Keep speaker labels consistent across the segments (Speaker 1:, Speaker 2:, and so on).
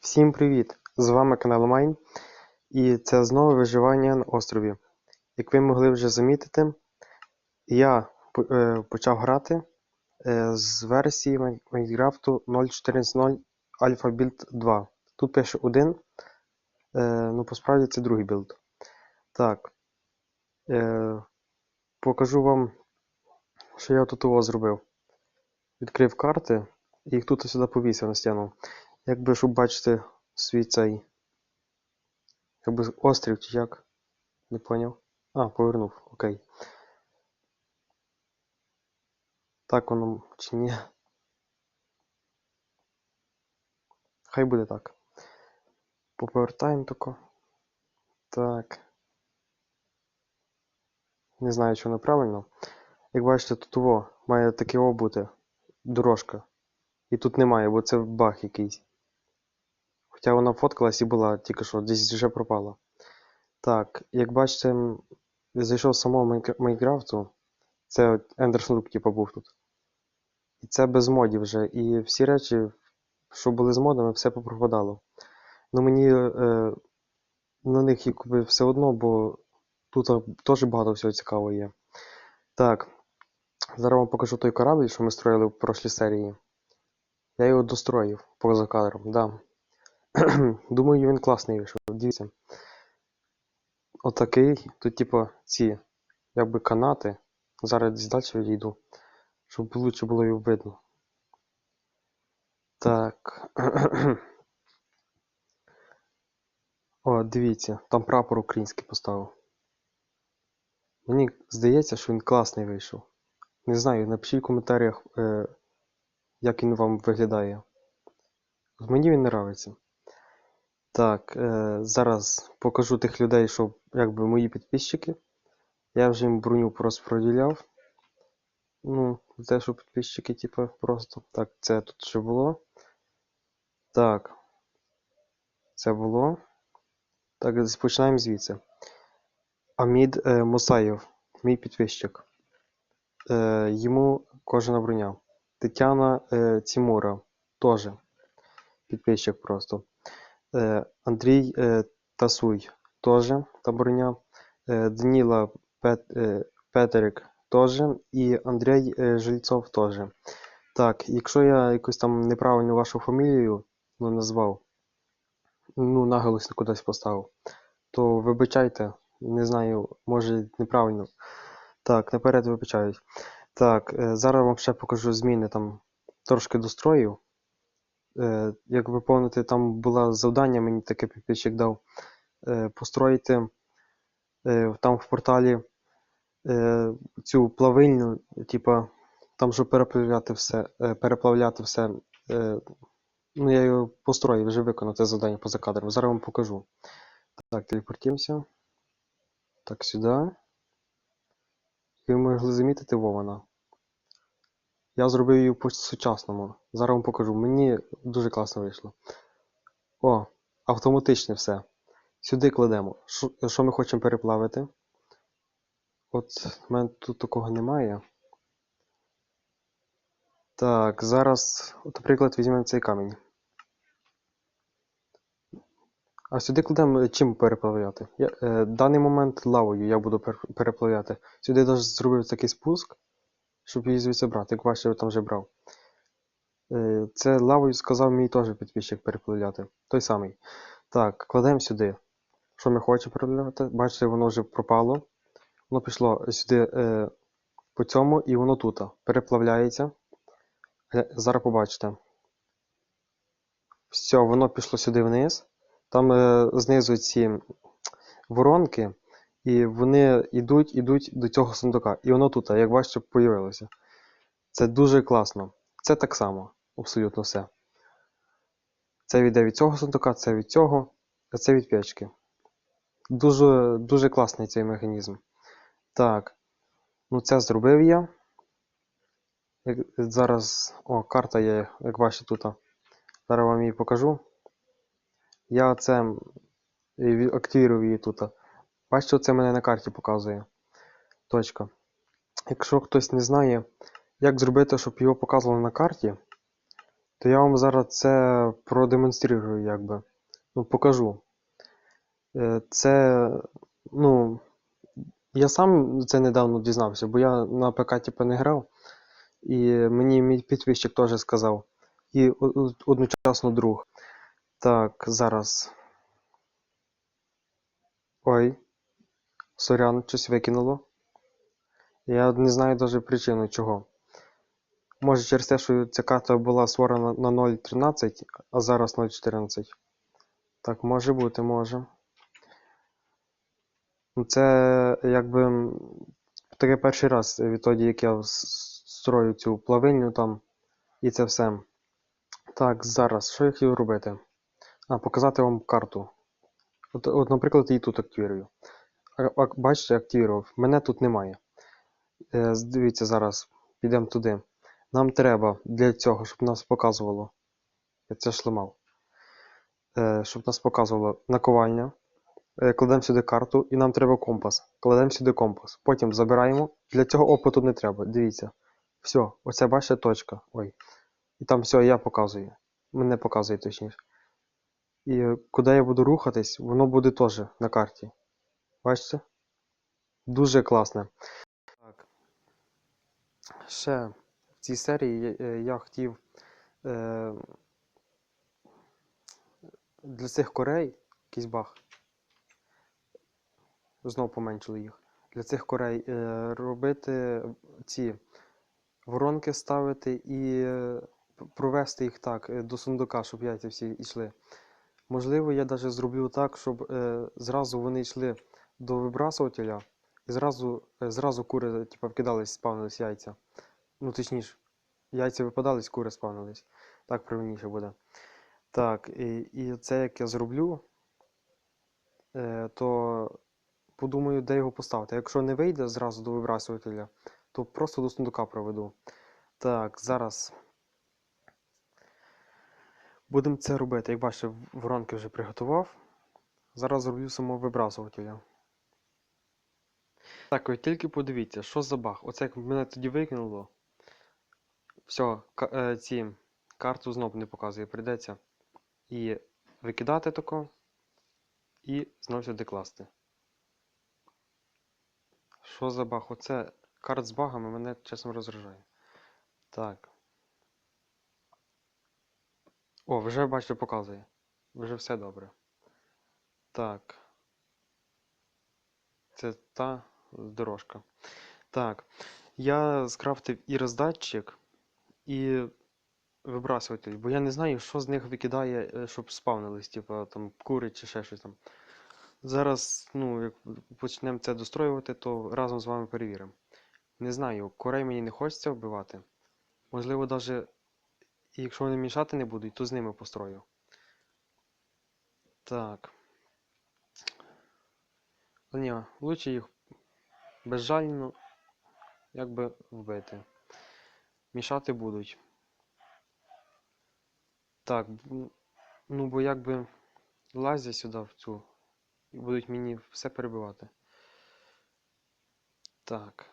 Speaker 1: Всім привіт! З вами канал Майн і це знову виживання на острові. Як ви могли вже замітити, я е, почав грати е, з версії Май- Майнкрафту 0.14.0 Alpha Build 2. Тут пише 1, е, ну по справді це другий білд. Так. Покажу вам, що я тут того зробив. Відкрив карти і їх тут сюди повісив на стіну. Якби щоб бачити свій цей. Якби острів чи як? Не поняв. А, повернув, окей. Так воно чи ні? Хай буде так. Поповертаємо тако. Так. Не знаю, чи воно правильно. Як бачите, тут во, має таке о бути. Дорожка. І тут немає, бо це баг якийсь. Хоча вона фоткалась і була тільки що, десь вже пропала. Так, як бачите, зайшов з самого Майнкрафту. Це от Ендерснуп, типу, був тут. І це без модів вже. І всі речі, що були з модами, все попропадало. Ну мені е, на них якби все одно, бо тут теж багато всього цікавого є. Так, зараз вам покажу той корабль, що ми строїли в прошлій серії. Я його достроїв поза кадром, да. Думаю, він класний вийшов. Дивіться. Отакий. Тут, типу, ці, якби канати. Зараз далі відійду, щоб лучше було його видно. Так. О, дивіться, там прапор український поставив. Мені здається, що він класний вийшов. Не знаю, напишіть в коментарях, е, як він вам виглядає. Мені він не нравиться. Так, е, зараз покажу тих людей, що якби мої підписчики. Я вже їм броню розподіляв. Ну, те, що підписчики, типу, просто. Так, це тут ще було. Так. Це було. Так, починаємо звідси. Амід е, Мусаєв, мій підписчик. Е, йому кожна броня. Тетяна е, Тімура, теж підписчик просто. Е, Андрій е, Тасуй, теж та броня. Е, Даніла Пет, Петерик теж. І Андрій Жильцов теж. Так, якщо я якусь там неправильну вашу фамілію ну, назвав, ну, наголос кудись поставив, то вибачайте, не знаю, може неправильно. Так, наперед вибачаюсь. Так, зараз вам ще покажу зміни там трошки дострою. Е, Як виповнити, там було завдання, мені таке підписчик дав. е, Построїти е, там в порталі е, цю плавильню, типа, там, щоб переплавляти все, переплавляти все. Ну, я його построїв, вже виконав це завдання поза кадром. Зараз вам покажу. Так, телепортуємося. Так, сюди. І ви могли замітити Вована. Я зробив її по-сучасному. Зараз вам покажу. Мені дуже класно вийшло. О, автоматичне все. Сюди кладемо. Що, ми хочемо переплавити? От в мене тут такого немає. Так, зараз, от, наприклад, візьмемо цей камінь. А сюди кладемо е, чим переплавляти? Я, е, даний момент лавою я буду переплавляти. Сюди навіть зробив такий спуск, щоб її звідси брати, як бачите, я там вже брав. Е, Це лавою сказав мій теж підписчик переплавляти. Той самий. Так, кладемо сюди. Що ми хочемо переплавляти? Бачите, воно вже пропало. Воно пішло сюди е, по цьому, і воно тут переплавляється. Е, Зараз побачите. Все, воно пішло сюди вниз. Там е, знизу ці воронки, і вони йдуть, йдуть до цього сундука. І воно тут, як бачите, появилося. Це дуже класно. Це так само, абсолютно все. Це йде від цього сундука, це від цього, а це від печки. Дуже, дуже класний цей механізм. Так. Ну, це зробив я. Як, зараз. О, карта є, як бачите тут. Зараз вам її покажу. Я це активірую її тут. Бачите, це мене на карті показує. Точка. Якщо хтось не знає, як зробити, щоб його показувало на карті, То я вам зараз це продемонструю, якби. Ну, покажу. Е, Це, ну, я сам це недавно дізнався, бо я на ПК типу не грав, і мені мій підписчик теж сказав. І одночасно друг. Так, зараз. Ой, сорян, щось викинуло. Я не знаю навіть причину чого. Може через те, що ця карта була створена на 0.13, а зараз 0.14. Так, може бути, може. Ну, Це якби таке перший раз відтоді, як я строю цю плавильню там і це все. Так, зараз, що я хотів робити? А, показати вам карту. От, от наприклад, її тут активірую. Бачите, активірував. Мене тут немає. Е, дивіться зараз, підемо туди. Нам треба для цього, щоб нас показувало. Я це ж ламав. Е, щоб нас показувало наковальня. Е, кладемо сюди карту і нам треба компас. Кладемо сюди компас. Потім забираємо. Для цього опиту не треба. Дивіться. Все, оце бачите точка. Ой. І там все, я показую. Мене показує точніше. І куди я буду рухатись, воно буде теж на карті. Бачите? Дуже класне. Так. Ще в цій серії я, е, хотів е, для цих корей якийсь баг. Знов поменшили їх. Для цих корей е, робити ці воронки ставити і е, провести їх так е, до сундука, щоб яйця всі йшли. Можливо, я навіть зроблю так, щоб е, зразу вони йшли до вибрасувателя і зразу, е, зразу кури типу, вкидались, спавнились яйця. Ну, точніше, яйця випадались, кури спавнились. Так правильніше буде. Так, і, і це як я зроблю, е, то подумаю, де його поставити. Якщо не вийде зразу до вибрасувателя, то просто до сундука проведу. Так, зараз будемо це робити. Як бачите, воронки вже приготував. Зараз зроблю самого вибрасувателя. Так, ви тільки подивіться, що за баг. Оце як мене тоді викинуло. Все, е, ці карту знов не показує, прийдеться і викидати тако, і знов сюди класти. Що за баг? Оце карт з багами мене чесно розражає. Так. О, вже бачите, показує. Вже все добре. Так. Це та дорожка. Так. Я скрафтив і роздатчик, і вибрасуватель, бо я не знаю, що з них викидає, е, щоб спавнились, типу там кури чи ще щось там. Зараз, ну, як почнемо це достроювати, то разом з вами перевіримо. Не знаю, курей мені не хочеться вбивати. Можливо, навіть якщо вони мішати не будуть, то з ними построю. Так. Та ні, лучше їх безжально якби вбити. Мішати будуть. Так, ну бо якби лазять сюди в цю і будуть мені все перебивати. Так.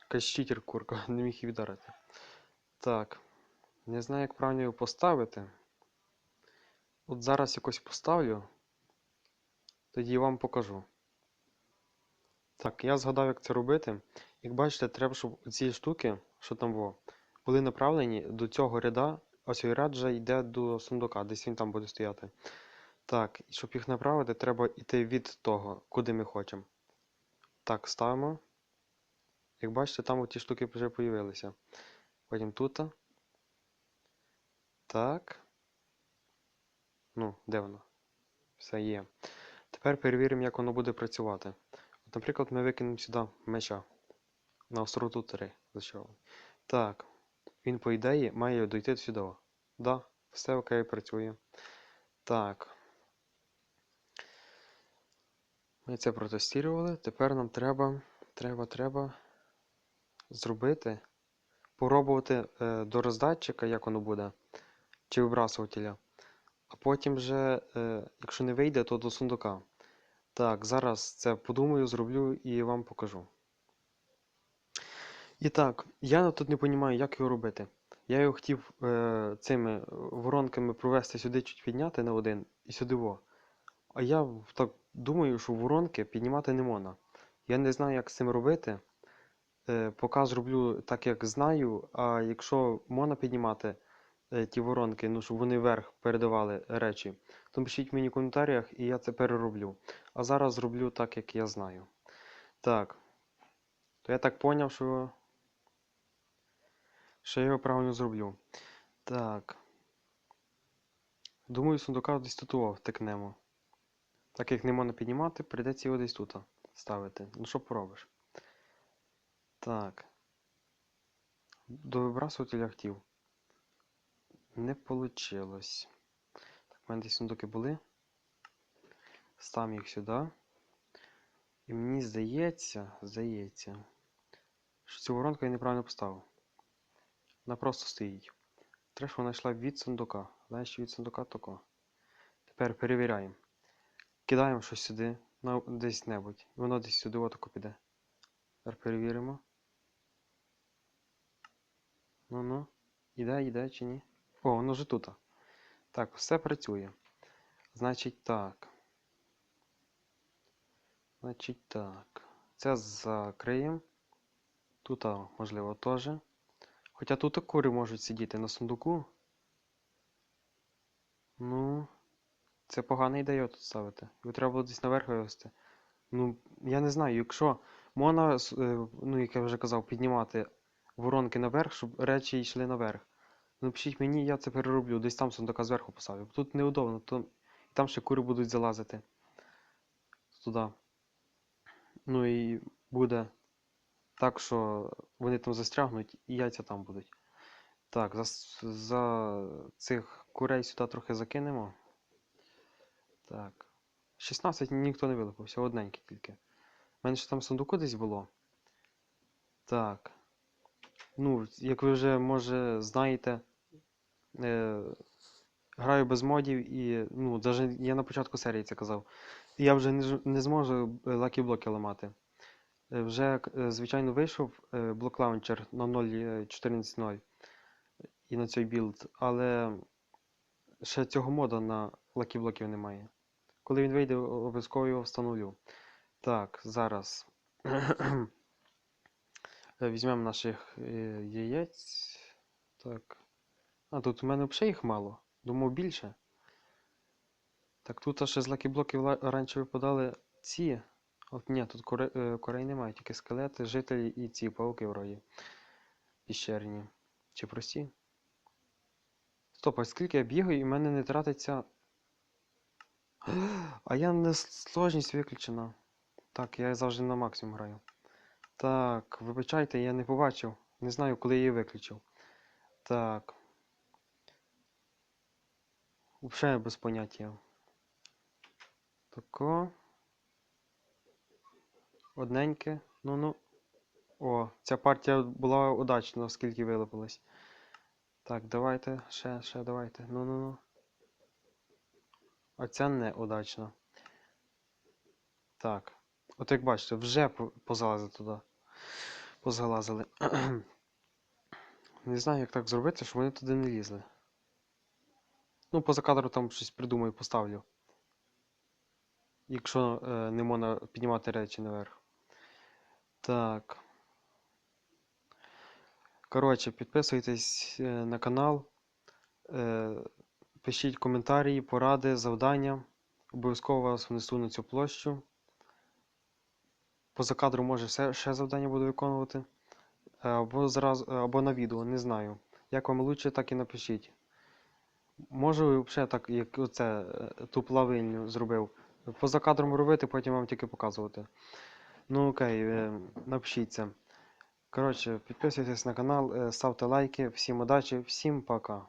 Speaker 1: Якась курка, не міг її вдарити. Так. Не знаю, як правильно його поставити. От зараз якось поставлю. Тоді вам покажу. Так, я згадав, як це робити. Як бачите, треба, щоб ці штуки, що там було, були направлені до цього ряда. Ось цей ряд вже йде до сундука, десь він там буде стояти. Так, і щоб їх направити, треба йти від того, куди ми хочемо. Так, ставимо. Як бачите, там ті штуки вже появилися. Потім тут. Так. Ну, де воно? Все є. Тепер перевіримо, як воно буде працювати. Наприклад, ми викинемо сюди меча на остроту 3 зачарований. Так, він, по ідеї, має дойти сюди. Да, все окей, працює. Так. Ми це протестували. Тепер нам треба, треба, треба зробити, попробувати е, до роздатчика, як воно буде, чи вибрасувателя. А потім вже, е, якщо не вийде, то до сундука. Так, зараз це подумаю, зроблю і вам покажу. І так, я тут не розумію, як його робити. Я його хотів е, цими воронками провести сюди, чуть підняти на один і сюди во. А я так думаю, що воронки піднімати не можна. Я не знаю, як з цим робити. Е, поки зроблю так, як знаю. А якщо можна піднімати е, ті воронки, ну щоб вони вверх передавали речі, то пишіть мені в коментарях і я це перероблю. А зараз зроблю так, як я знаю. Так. То я так поняв, що. Що я його правильно зроблю. Так. Думаю, сундука десь тут втикнемо. Так як не можна піднімати, прийдеться його десь тут ставити. Ну що поробиш? Так. До вибрасувателя хотів. Не получилось. В мене десь сундуки були. Став їх сюди. І мені здається, здається, що цю воронку я неправильно поставив. Вона просто стоїть. Треба, щоб вона йшла від сундука. Знаєш, від сундука тако. Тепер перевіряємо. Кидаємо щось сюди, на, десь небудь. І воно десь сюди отако піде. Тепер перевіримо. Ну-ну. Іде, іде чи ні? О, воно вже тут. Так, все працює. Значить так. Значить так. Це закриємо. Тут, можливо, теж. Хоча тут кури можуть сидіти на сундуку. Ну, це погана ідея тут ставити. Його треба було десь наверх вивести. Ну, я не знаю, якщо можна, е, ну, як я вже казав, піднімати воронки наверх, щоб речі йшли наверх. Ну, пишіть мені, я це перероблю. Десь там сундука зверху поставлю. Тут неудобно, то... там ще кури будуть залазити. Туди. Ну і буде так, що вони там застрягнуть і яйця там будуть. Так, за, за цих курей сюди трохи закинемо. Так. 16 ніхто не вилупився, одненький тільки. У мене ж там сундуку десь було. Так. Ну, як ви вже може знаєте, е, граю без модів і, ну, навіть я на початку серії це казав. Я вже не, не зможу лакі блоки ламати. Е, Вже, е, звичайно, вийшов е, блок лаунчер на 0.14.0 і на цей білд, але ще цього мода на лакі блоків немає. Коли він вийде, обов'язково його встановлю. Так, зараз Е, візьмемо наших е, яєць. Так. А, тут у мене взагалі їх мало. Думав більше. Так, тут ще з лакі-блоків ла- раніше випадали ці. От ні, тут кури, е, немає, тільки скелети, жителі і ці пауки вроді. Піщерні. Чи прості? Стоп, а скільки я бігаю і в мене не тратиться. А я не сложність виключена. Так, я завжди на максимум граю. Так, вибачайте, я не побачив. Не знаю, коли я її виключив. Так. Взагалі без поняття. Тако. Одненьке. Ну-ну. О, ця партія була удачна, оскільки вилупилась. Так, давайте, ще, ще давайте. Ну-ну-ну. А ця не удачна. Так. От як бачите, вже позалазили туди. Позалазили. Не знаю, як так зробити, щоб вони туди не лізли. Ну, поза кадром там щось придумаю, поставлю. Якщо е, не можна піднімати речі наверх. Так. Коротше, підписуйтесь е, на канал. Е, пишіть коментарі, поради, завдання. Обов'язково вас внесу на цю площу. Поза кадром може ще, ще завдання буду виконувати. Е, Або зразу, або на відео, не знаю. Як вам лучше, так і напишіть. Можу взагалі так, як оце, е, ту плавильню зробив. Поза кадром робити, потім вам тільки показувати. Ну окей, е, напишіть це. Коротше, підписуйтесь на канал, е, ставте лайки. Всім удачі, всім пока.